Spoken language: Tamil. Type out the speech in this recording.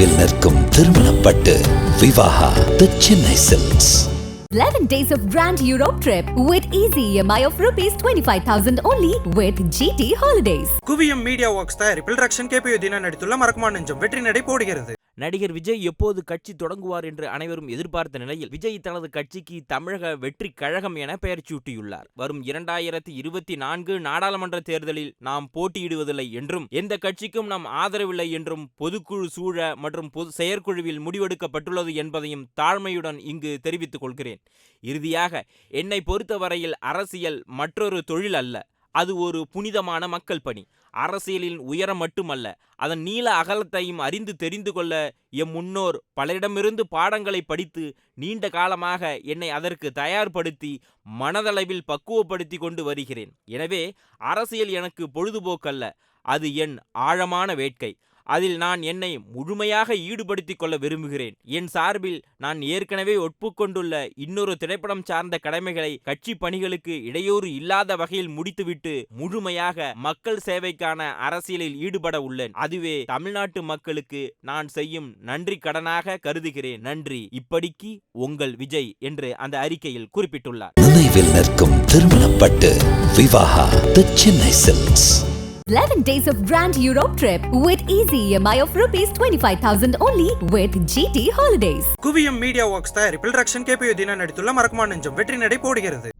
நினைவில் நிற்கும் திருமணப்பட்டு Vivaha the Chennai Silks 11 days of Grand Europe trip with easy EMI of rupees 25,000 only with GT Holidays. Kuviyam media works தயாரிப்பில் ரக்ஷன் கேபியோ தினா நடித்துள்ள மறக்குமா நெஞ்சம் வெற்றி நடை போடுகிறது நடிகர் விஜய் எப்போது கட்சி தொடங்குவார் என்று அனைவரும் எதிர்பார்த்த நிலையில் விஜய் தனது கட்சிக்கு தமிழக வெற்றி கழகம் என பெயர் சூட்டியுள்ளார். வரும் இரண்டாயிரத்தி இருபத்தி நான்கு நாடாளுமன்ற தேர்தலில் நாம் போட்டியிடுவதில்லை என்றும் எந்த கட்சிக்கும் நாம் ஆதரவில்லை என்றும் பொதுக்குழு சூழ மற்றும் பொது செயற்குழுவில் முடிவெடுக்கப்பட்டுள்ளது என்பதையும் தாழ்மையுடன் இங்கு தெரிவித்துக் கொள்கிறேன். இறுதியாக என்னை பொறுத்தவரையில் அரசியல் மற்றொரு தொழில் அல்ல. அது ஒரு புனிதமான மக்கள் பணி. அரசியலின் உயரம் மட்டுமல்ல அதன் நீள அகலத்தையும் அறிந்து தெரிந்து கொள்ள எம் முன்னோர் பலரிடமிருந்து பாடங்களை படித்து நீண்ட காலமாக என்னை அதற்கு தயார்படுத்தி மனதளவில் பக்குவப்படுத்தி கொண்டு வருகிறேன். எனவே அரசியல் எனக்கு பொழுதுபோக்கல்ல அது என் ஆழமான வேட்கை. அதில் நான் என்னை முழுமையாக ஈடுபடுத்திக் கொள்ள விரும்புகிறேன். என் சார்பில் நான் ஏற்கனவே ஒப்புக்கொண்டுள்ள இன்னொரு திரைப்படம் சார்ந்த கடமைகளை கட்சி பணிகளுக்கு இடையூறு இல்லாத வகையில் முடித்துவிட்டு முழுமையாக மக்கள் சேவைக்கான அரசியலில் ஈடுபட உள்ளேன். அதுவே தமிழ்நாட்டு மக்களுக்கு நான் செய்யும் நன்றி கடனாக கருதுகிறேன். நன்றி. இப்படிக்கு உங்கள் விஜய் என்று அந்த அறிக்கையில் குறிப்பிட்டுள்ளார். நினைவில் நிற்கும் திருமணப்பட்டு Vivaha the Chennai Silks 11 days of Grand Europe trip with easy EMI of rupees 25,000 only with GT Holidays. Kuviyam media works தயாரிப்பில் ரக்ஷன் கேபியோ தினா நடித்துள்ள மறக்குமா நெஞ்சம் வெற்றி நடை போடுகிறது